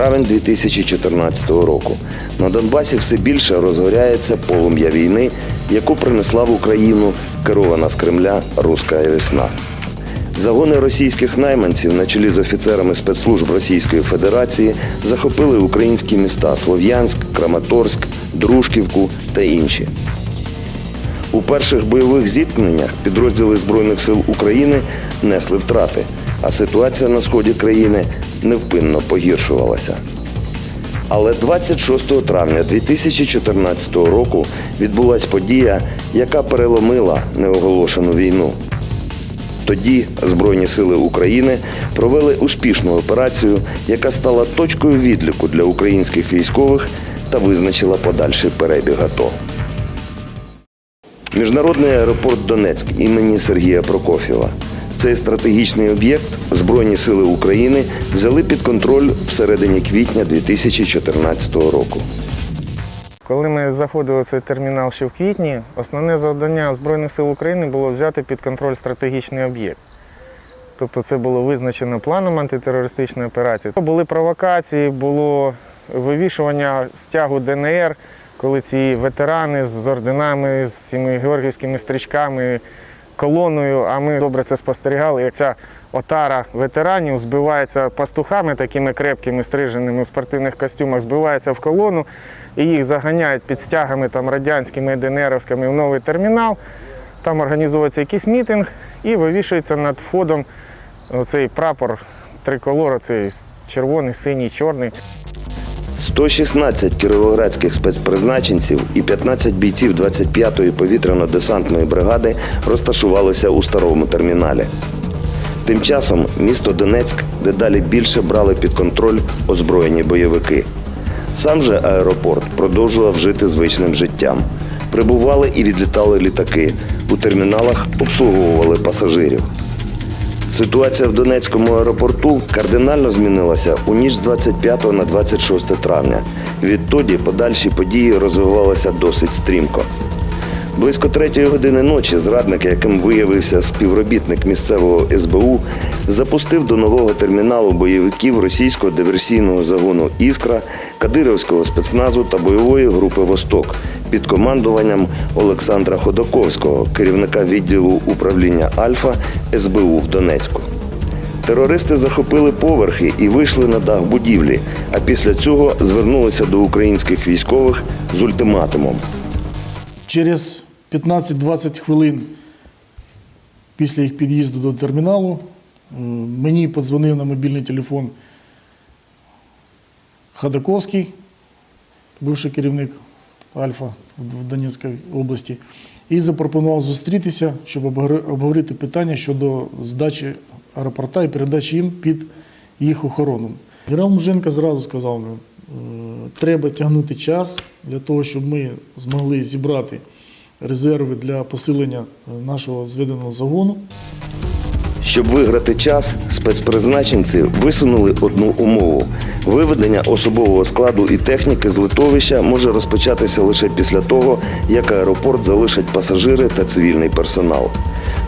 Травень 2014 року. На Донбасі все більше розгоряється полум'я війни, яку принесла в Україну керована з Кремля руська весна. Загони російських найманців на чолі з офіцерами спецслужб Російської Федерації захопили українські міста Слов'янськ, Краматорськ, Дружківку та інші. У перших бойових зіткненнях підрозділи Збройних сил України несли втрати, а ситуація на сході країни невпинно погіршувалася. Але 26 травня 2014 року відбулася подія, яка переломила неоголошену війну. Тоді Збройні сили України провели успішну операцію, яка стала точкою відліку для українських військових та визначила подальший перебіг АТО. Міжнародний аеропорт Донецьк імені Сергія Прокофєва. Цей стратегічний об'єкт Збройні сили України взяли під контроль всередині квітня 2014 року. Коли ми заходили в цей термінал ще в квітні, основне завдання Збройних сил України було взяти під контроль стратегічний об'єкт. Тобто це було визначено планом антитерористичної операції. Були провокації, було вивішування стягу ДНР, коли ці ветерани з орденами, з цими георгівськими стрічками, колоною, а ми добре це спостерігали, як ця отара ветеранів збивається пастухами, такими крепкими, стриженими в спортивних костюмах, збивається в колону і їх заганяють під стягами там, радянськими, ДНРовськими в новий термінал. Там організовується якийсь мітинг і вивішується над входом оцей прапор триколор, оцей червоний, синій, чорний. 116 кіровоградських спецпризначенців і 15 бійців 25-ї повітряно-десантної бригади розташувалися у старому терміналі. Тим часом місто Донецьк дедалі більше брали під контроль озброєні бойовики. Сам же аеропорт продовжував жити звичним життям. Прибували і відлітали літаки. У терміналах обслуговували пасажирів. Ситуація в Донецькому аеропорту кардинально змінилася у ніч з 25 на 26 травня. Відтоді подальші події розвивалися досить стрімко. Близько третьої години ночі зрадник, яким виявився співробітник місцевого СБУ, запустив до нового терміналу бойовиків російського диверсійного загону Іскра, Кадировського спецназу та бойової групи Восток під командуванням Олександра Ходаковського, керівника відділу управління Альфа СБУ в Донецьку. Терористи захопили поверхи і вийшли на дах будівлі, а після цього звернулися до українських військових з ультиматумом. Через 15-20 хвилин після їх під'їзду до терміналу е, мені подзвонив на мобільний телефон Хадаковський, бивший керівник Альфа в Донецькій області, і запропонував зустрітися, щоб обговорити питання щодо здачі аеропорта і передачі їм під їх охорону. Генерал Муженко зразу сказав, е, треба тягнути час для того, щоб ми змогли зібрати резерви для посилення е, нашого зведеного загону. Щоб виграти час, спецпризначенці висунули одну умову: виведення особового складу і техніки з литовища може розпочатися лише після того, як аеропорт залишать пасажири та цивільний персонал.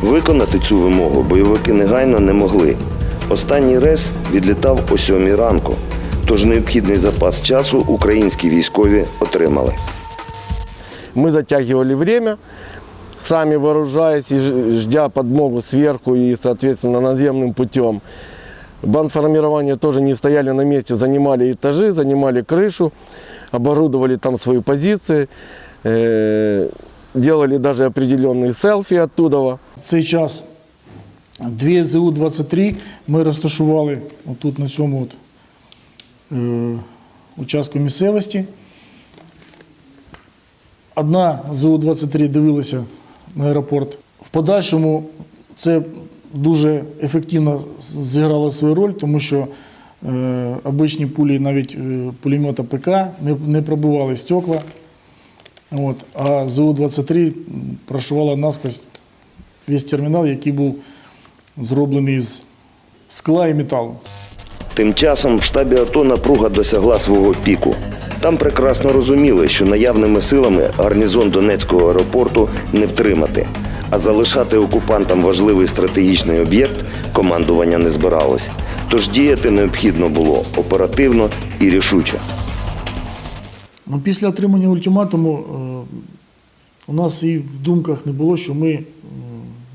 Виконати цю вимогу бойовики негайно не могли. Останній рейс відлітав о сьомій ранку, тож необхідний запас часу українські військові отримали. Мы затягивали время, сами вооружаясь и ж- ждя подмогу сверху и, соответственно, наземным путем. Бандформирования тоже не стояли на месте, занимали этажи, занимали крышу, оборудовали там свои позиции, э, делали даже определенные селфи оттуда. В цей час дві ЗУ-23 ми розташували отут на цьому от, е, участку місцевості. Одна ЗУ-23 дивилася на аеропорт. В подальшому це дуже ефективно зіграло свою роль, тому що е, обичні пулі, навіть е, пулемета ПК, не, не пробивали стекла. От, а ЗУ-23 прошивала насквозь весь термінал, який був зроблений з скла і металу. Тим часом в штабі АТО напруга досягла свого піку. Там прекрасно розуміли, що наявними силами гарнізон Донецького аеропорту не втримати, а залишати окупантам важливий стратегічний об'єкт командування не збиралось. Тож діяти необхідно було оперативно і рішуче. Ну, після отримання ультиматуму е, у нас і в думках не було, що ми е,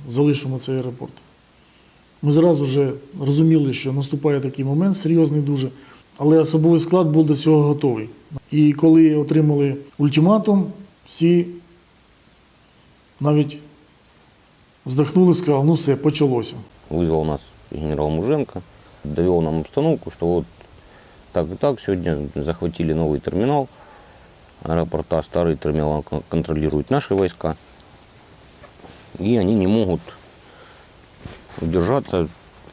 залишимо цей аеропорт. Ми зразу вже розуміли, що наступає такий момент, серйозний дуже, але особовий склад був до цього готовий. І коли отримали ультиматум, всі навіть здихнули, сказали, ну все, почалося. Вызвал нас генерал Муженко, довел нам обстановку, что вот так и так, сегодня захватили новый терминал аэропорта, старый терминал кон- контролируют наши войска, и они не могут удержаться,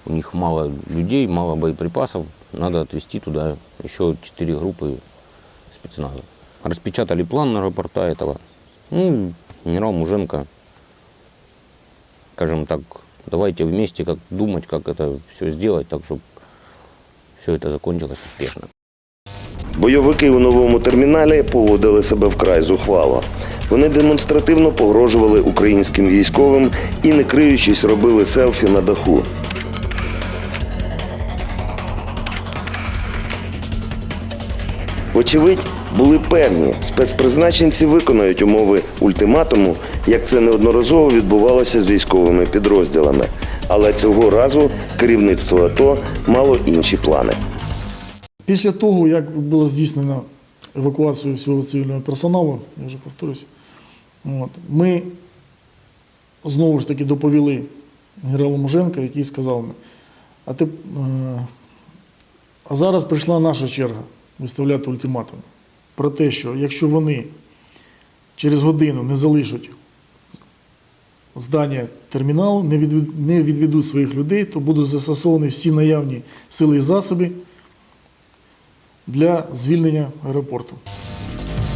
у них мало людей, мало боеприпасов, надо отвезти туда еще четыре группы спецназа. Распечатали план аэропорта этого, ну, генерал Муженко скажем так, давайте вместе как думать, как это все сделать, так чтобы все это закончилось успешно. Бойовики у новому терміналі поводили себе вкрай зухвало. Вони демонстративно погрожували українським військовим і, не криючись, робили селфі на даху. Вочевидь, були певні, спецпризначенці виконають умови ультиматуму, як це неодноразово відбувалося з військовими підрозділами. Але цього разу керівництво АТО мало інші плани. Після того, як було здійснено евакуацію всього цивільного персоналу, я вже повторюсь, от, ми знову ж таки доповіли генералу Муженка, який сказав а, ти, е, а зараз прийшла наша черга виставляти ультиматум про те, що якщо вони через годину не залишать здання терміналу, не відведуть своїх людей, то будуть застосовані всі наявні сили і засоби для звільнення аеропорту.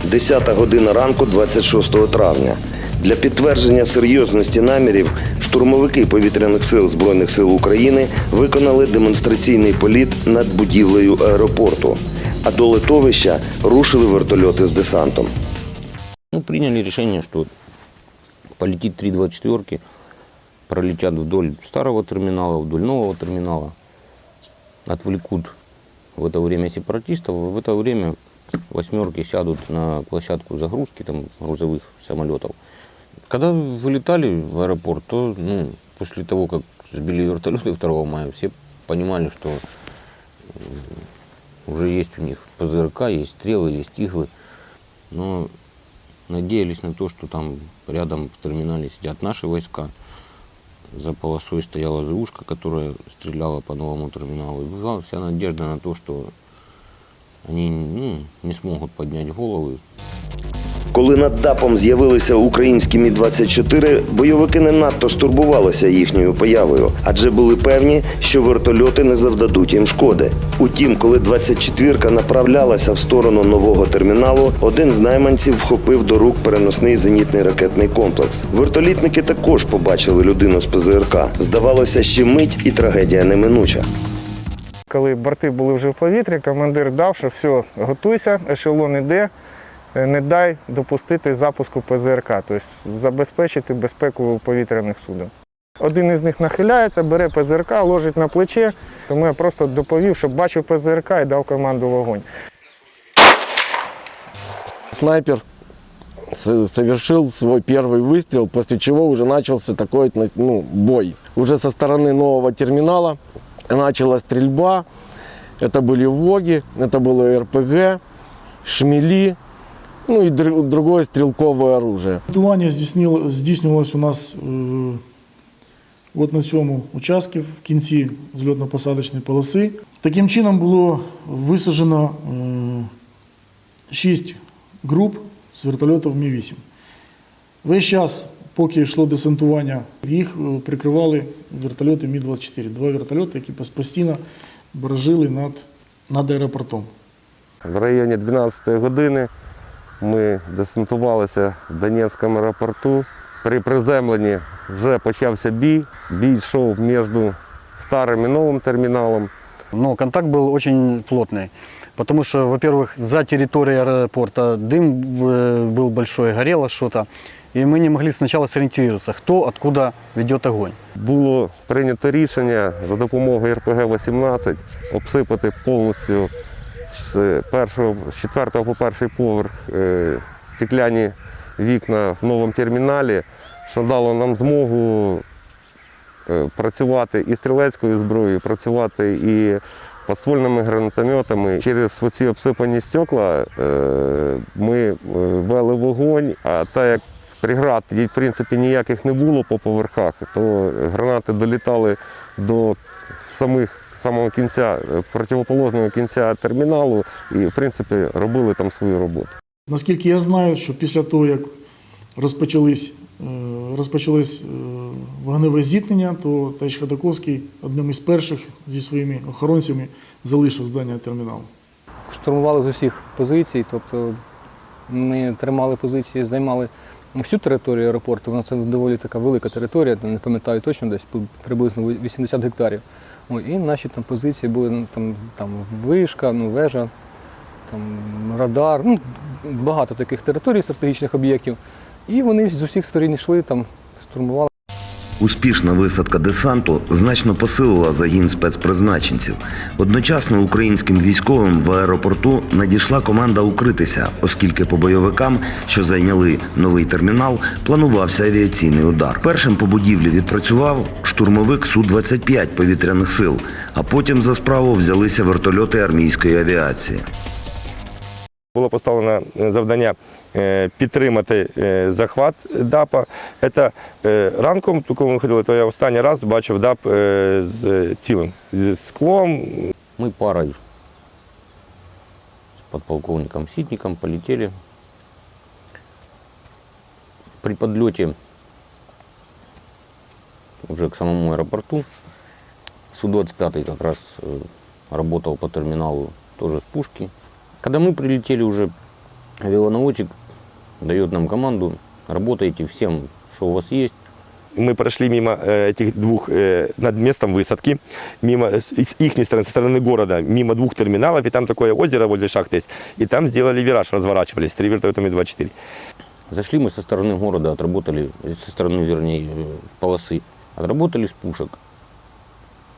10 година ранку 26 травня. Для підтвердження серйозності намірів штурмовики повітряних сил Збройних сил України виконали демонстраційний політ над будівлею аеропорту. А до литовища рушили вертольоти з десантом. Ну, приняли решение, что полетит 3-24, пролетят вдоль старого терминала, вдоль нового терминала, отвлекут в это время сепаратистов, в это время восьмерки сядут на площадку загрузки там, грузовых самолетов. Когда вылетали в аэропорт, то ну, после того, как сбили вертолеты 2 мая, все понимали, что уже есть у них ПЗРК, есть стрелы, есть иглы. Но надеялись на то, что там рядом в терминале сидят наши войска. За полосой стояла ЗУшка, которая стреляла по новому терминалу. И была вся надежда на то, что они ну, не смогут поднять головы. Коли над ДАПом з'явилися українські Мі-24, бойовики не надто стурбувалися їхньою появою, адже були певні, що вертольоти не завдадуть їм шкоди. Утім, коли 24-ка направлялася в сторону нового терміналу, один з найманців вхопив до рук переносний зенітний ракетний комплекс. Вертолітники також побачили людину з ПЗРК. Здавалося, ще мить і трагедія неминуча. Коли борти були вже в повітрі, командир дав, що все, готуйся, ешелон іде, е, не дай допустити запуску ПЗРК, тобто забезпечити безпеку повітряних суден. Один із них нахиляється, бере ПЗРК, ложить на плече, тому я просто доповів, щоб бачив ПЗРК і дав команду вогонь. Снайпер с- совершил свой первый выстрел, после чего уже начался такой ну, бой. Уже со стороны нового терминала началась стрельба. Это были ВОГи, это было РПГ, шмели, ну и др- другое стрелковое оружие. Готування здійснило- здійснювалось у нас е, от на цьому участку в кінці зльотно-посадочної полоси. Таким чином було висаджено е, шість груп з вертольотів Мі-8. Весь час, поки йшло десантування, їх е, прикривали вертольоти Мі-24. Два вертольоти, які пос- постійно баражили над, над аеропортом. В районі 12 години ми десантувалися в Донецькому аеропорту. При приземленні вже почався бій. Бій йшов між старим і новим терміналом. Но контакт был очень плотный, потому что, во-первых, за территорией аэропорта дым э, был большой, горело что-то. и мы не могли сначала сориентироваться, кто откуда ведет огонь. Було прийнято рішення за допомогою РПГ-18 обсипати повністю з першого, з четвертого по перший поверх е, стекляні вікна в новому терміналі, що дало нам змогу е, працювати і стрілецькою зброєю, працювати і подствольними гранатометами. Через оці обсипані стекла е, ми вели вогонь, а так як преград їй, в принципі ніяких не було по поверхах, то гранати долітали до самих самого кінця, е, противоположного кінця терміналу і, в принципі, робили там свою роботу. Наскільки я знаю, що після того, як розпочались, е, розпочались е, вогневе зіткнення, то Таїч Ходаковський одним із перших зі своїми охоронцями залишив здання терміналу. штурмували з усіх позицій, тобто ми тримали позиції, займали всю територію аеропорту. Вона це доволі така велика територія, не пам'ятаю точно, десь приблизно 80 гектарів. І наші там позиції були ну, там, там вишка, ну, вежа, там, радар, ну, багато таких територій, стратегічних об'єктів. І вони з усіх сторін йшли, там, штурмували. Успішна висадка десанту значно посилила загін спецпризначенців. Одночасно українським військовим в аеропорту надійшла команда укритися, оскільки по бойовикам, що зайняли новий термінал, планувався авіаційний удар. Першим по будівлі відпрацював штурмовик Су-25 повітряних сил, а потім за справу взялися вертольоти армійської авіації Було поставлено е, завдання е, підтримати е, захват ДАПа. Це е, ранком, коли ми ходили, то я останній раз бачив ДАП е, з цілим, зі склом. Мы парой с подполковником Ситником полетели. При подлете уже к самому аэропорту Су-25 как раз э, работал по терминалу тоже с пушки. Когда мы прилетели уже, авианаводчик дает нам команду, работайте всем, что у вас есть, Мы прошли мимо э, этих двух, э, над местом высадки, мимо, э, с их стороны, со стороны города, мимо двух терминалов, и там такое озеро возле шахты есть, и там сделали вираж, разворачивались, три вертолета Ми-24. Зашли мы со стороны города, отработали, со стороны, вернее, полосы, отработали с пушек.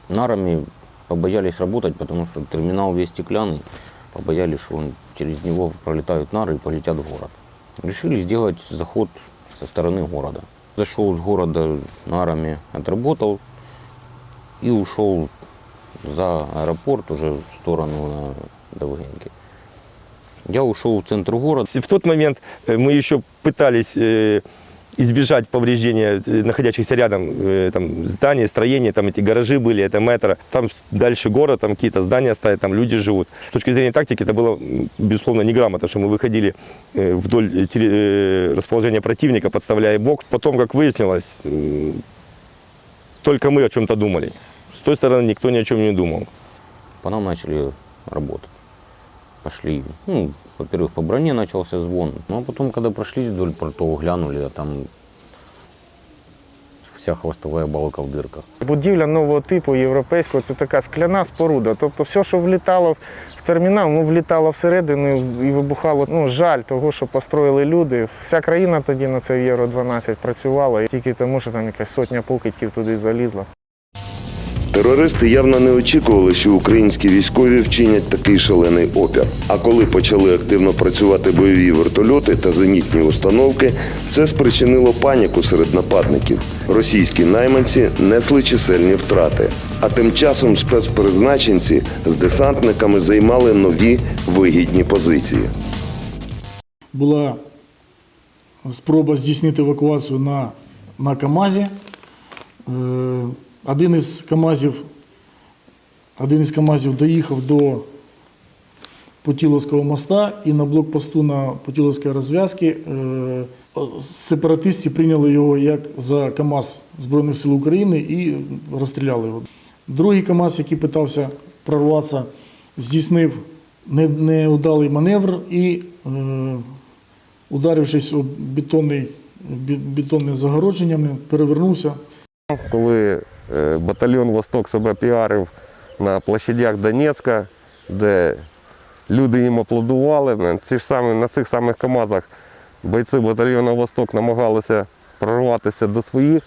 Нарами побоялись работать, потому что терминал весь стеклянный, побоялись, что он, через него пролетают нары и полетят в город. Решили сделать заход со стороны города. Зашел с города нарами, отработал и ушел за аэропорт уже в сторону Довгенки. Я ушел в центр города. В тот момент э, мы еще пытались э, избежать повреждения э, находящихся рядом э, там, зданий, строений, там эти гаражи были, это метро. Там дальше город, там какие-то здания стоят, там люди живут. С точки зрения тактики это было, безусловно, неграмотно, что мы выходили э, вдоль расположения противника, подставляя бок. Потом, как выяснилось, только мы о чем-то думали. С той стороны никто ни о чем не думал. По нам начали работать. Пошли, ну, во-первых, по броне начался звон. Ну, а потом, когда прошлись вдоль портов, глянули, а там вся хвостовая балка в дырках. Будівля нового типу європейського це така скляна споруда. Тобто все, що влітало в термінал, ну влітало всередину і вибухало. Ну, жаль того, що построїли люди. Вся країна тоді на цей Євро 12 працювала, тільки тому, що там якась сотня покидьків туди залізла. Терористи явно не очікували, що українські військові вчинять такий шалений опір. А коли почали активно працювати бойові вертольоти та зенітні установки, це спричинило паніку серед нападників. Російські найманці несли чисельні втрати. А тим часом спецпризначенці з десантниками займали нові вигідні позиції. Була спроба здійснити евакуацію на, на КАМАЗі. Один із КАМАЗів, один із КАМАЗів доїхав до Путіловського моста і на блокпосту на Путіловській розв'язці е, сепаратисти прийняли його як за КАМАЗ Збройних сил України і розстріляли його. Другий КАМАЗ, який питався прорватися, здійснив неудалий маневр і, е, ударившись об бетонний, бетонне загородження, перевернувся. коли батальйон Восток себе піарив на площадях Донецька, де люди їм аплодували, на, ці ж самі, на цих самих КАМАЗах бойці батальйону Восток намагалися прорватися до своїх.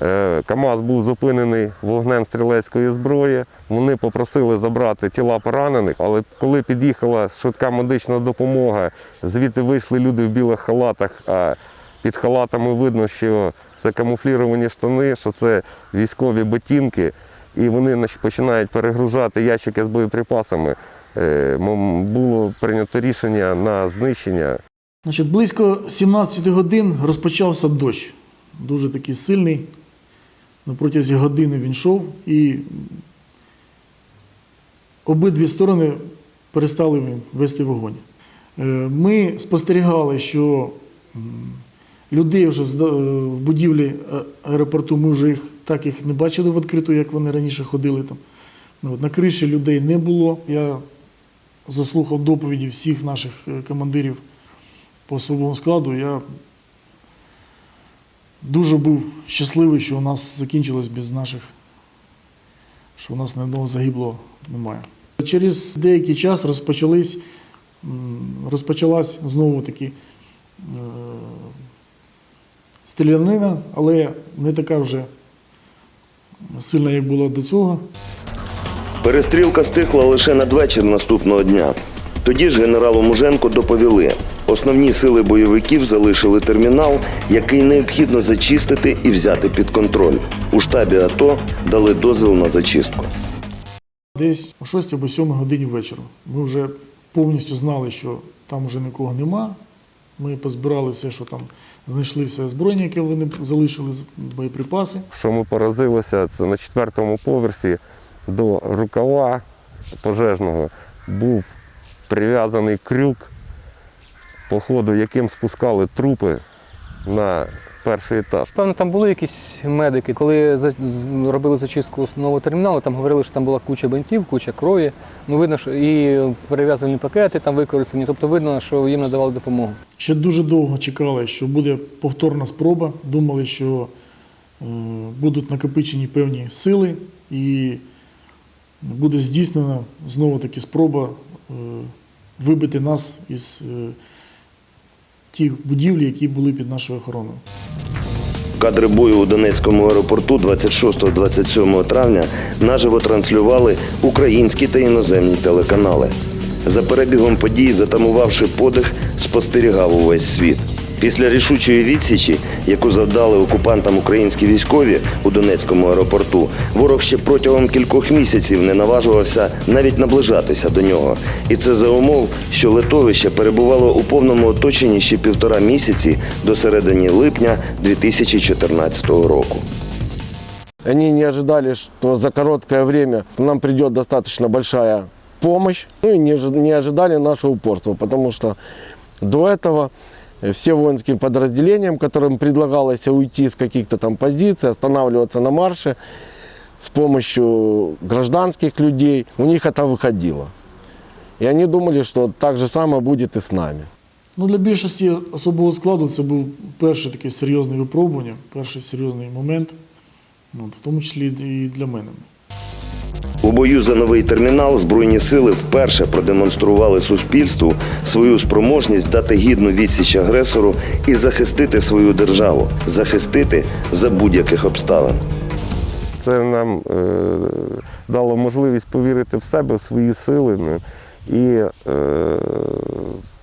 Е, КАМАЗ був зупинений вогнем стрілецької зброї. Вони попросили забрати тіла поранених, але коли під'їхала швидка медична допомога, звідти вийшли люди в білих халатах, а під халатами видно, що це камуфліровані штани, що це військові ботинки, і вони починають перегружати ящики з боєприпасами. Е, Було прийнято рішення на знищення Значить, близько 17 годин розпочався дощ. Дуже такий сильний. На протязі години він йшов і обидві сторони перестали вести вогонь. Е, Ми спостерігали, що людей вже в будівлі е, аеропорту ми вже їх так їх не бачили в відкриту, як вони раніше ходили там. Ну, от, На криші людей не було. Я заслухав доповіді всіх наших е, командирів по особовому складу. Я дуже був щасливий, що у нас закінчилось без наших, що у нас ні одного загиблого немає. Через деякий час розпочались, розпочалась знову таки е, стрілянина, але не така вже сильна, як була до цього. Перестрілка стихла лише надвечір наступного дня. Тоді ж генералу Муженко доповіли, основні сили бойовиків залишили термінал, який необхідно зачистити і взяти під контроль. У штабі АТО дали дозвіл на зачистку. Десь о 6 або 7 годині вечора. Ми вже повністю знали, що там вже нікого нема. Ми позбирали все, що там знайшли все озброєння, яке вони залишили, боєприпаси. Що ми поразилися, це на четвертому поверсі до рукава пожежного був прив'язаний крюк, по ходу яким спускали трупи на перший етаж. Певно, там були якісь медики. Коли робили зачистку основного терміналу, там говорили, що там була куча бинтів, куча крові. Ну, видно, що і перев'язані пакети там використані. Тобто видно, що їм надавали допомогу. Ще дуже довго чекали, що буде повторна спроба. Думали, що е, будуть накопичені певні сили і буде здійснена знову таки спроба е, вибити нас із е, будівлі, які були під нашою охороною. Кадри бою у Донецькому аеропорту 26-27 травня наживо транслювали українські та іноземні телеканали. За перебігом подій, затамувавши подих, спостерігав увесь світ. Після рішучої відсічі, яку завдали окупантам українські військові у Донецькому аеропорту, ворог ще протягом кількох місяців не наважувався навіть наближатися до нього. І це за умов, що литовище перебувало у повному оточенні ще півтора місяці до середини липня 2014 року. Они не ожидали, что за короткое время нам придет достаточно большая помощь. Ну и не, ожи- ожидали нашего упорства, потому что до этого все воинским подразделениям, которым предлагалось уйти с каких-то там позиций, останавливаться на марше с помощью гражданских людей, у них это выходило. И они думали, что так же самое будет и с нами. Ну, для більшості особового складу це був перше таке серйозне випробування, перший серйозний момент, ну, в тому числі і для мене. У бою за новий термінал Збройні сили вперше продемонстрували суспільству свою спроможність дати гідну відсіч агресору і захистити свою державу, захистити за будь-яких обставин. Це нам е, дало можливість повірити в себе, в свої сили. І е,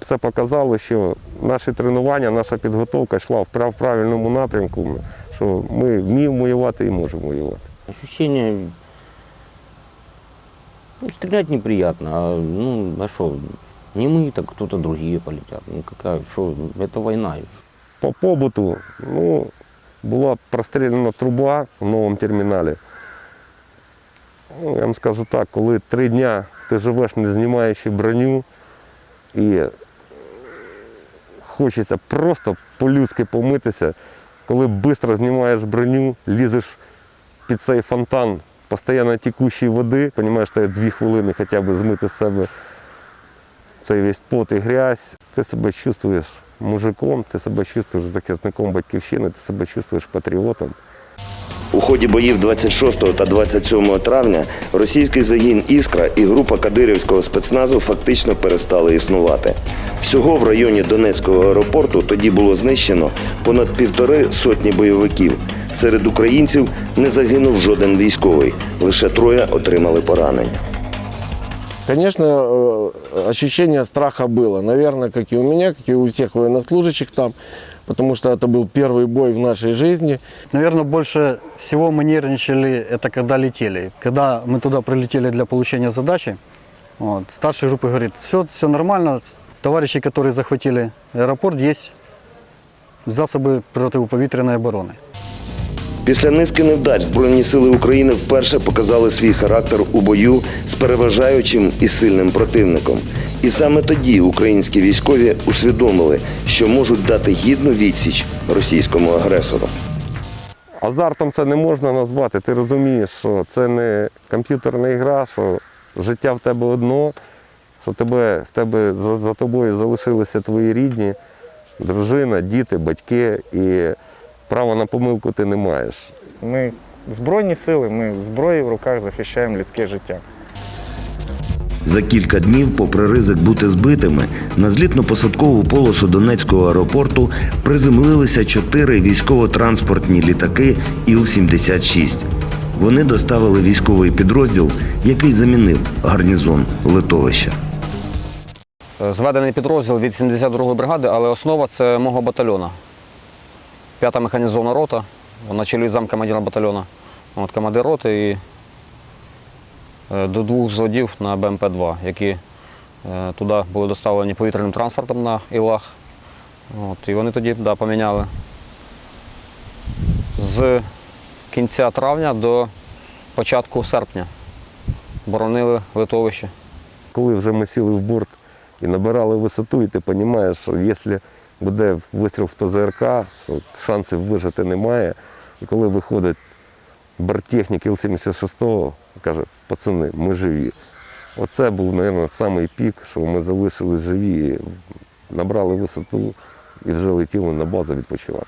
це показало, що наші тренування, наша підготовка йшла в правильному напрямку, що ми вміємо воювати і можемо воювати. Ощущение, ну, стрелять неприятно, а ну, а что, не мы, так кто-то другие полетят. Ну какая, что, это война. По побуту ну, була простріляна труба в новому терміналі. Ну, я вам скажу так, коли три дня ти живеш не знімаючи броню і хочеться просто по-людськи помитися, коли швидко знімаєш броню, лізеш під цей фонтан постійно текущої води, розумієш, що дві хвилини хоча б змити з себе цей весь пот і грязь, ти себе чувствуєш мужиком, ти себе чувствуєш захисником батьківщини, ти себе чувствуєш патріотом. У ході боїв 26 та 27 травня російський загін Іскра і група кадирівського спецназу фактично перестали існувати. Всього в районі Донецького аеропорту тоді було знищено понад півтори сотні бойовиків. Серед українців не загинув жоден військовий, лише троє отримали поранення. Конечно, э, ощущение страха было. Наверное, как и у меня, как и у всех военнослужащих там. Потому что это был первый бой в нашей жизни. Наверное, больше всего мы нервничали, это когда летели. Когда мы туда прилетели для получения задачи, вот, старший группы говорит, все, все нормально, товарищи, которые захватили аэропорт, есть засоби противоповітряної оборони. Після низки невдач Збройні сили України вперше показали свій характер у бою з переважаючим і сильним противником. І саме тоді українські військові усвідомили, що можуть дати гідну відсіч російському агресору. Азартом це не можна назвати. Ти розумієш, що це не комп'ютерна гра, що життя в тебе одно, що тебе, в тебе за, за тобою залишилися твої рідні, дружина, діти, батьки, і права на помилку ти не маєш. Ми збройні сили, ми зброєю в руках захищаємо людське життя. За кілька днів, попри ризик бути збитими, на злітно-посадкову полосу Донецького аеропорту приземлилися чотири військово-транспортні літаки Іл-76. Вони доставили військовий підрозділ, який замінив гарнізон литовища. Зведений підрозділ від 72-ї бригади, але основа це мого батальйону. П'ята механізована рота, на чолі замкомандира батальйону. От, командир роти і е, до двох взводів на БМП-2, які е, туди були доставлені повітряним транспортом на Ілах. От, і вони тоді да, поміняли. З кінця травня до початку серпня боронили литовище. Коли вже ми сіли в борт і набирали висоту, і ти розумієш, що якщо буде вистріл з ПЗРК, шансів вижити немає. І коли виходить борттехнік Іл-76, каже, пацани, ми живі. Оце був, мабуть, самий пік, що ми залишились живі, набрали висоту і вже летіли на базу відпочивати.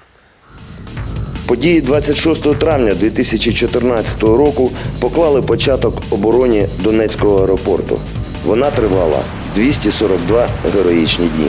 Події 26 травня 2014 року поклали початок обороні Донецького аеропорту. Вона тривала 242 героїчні дні.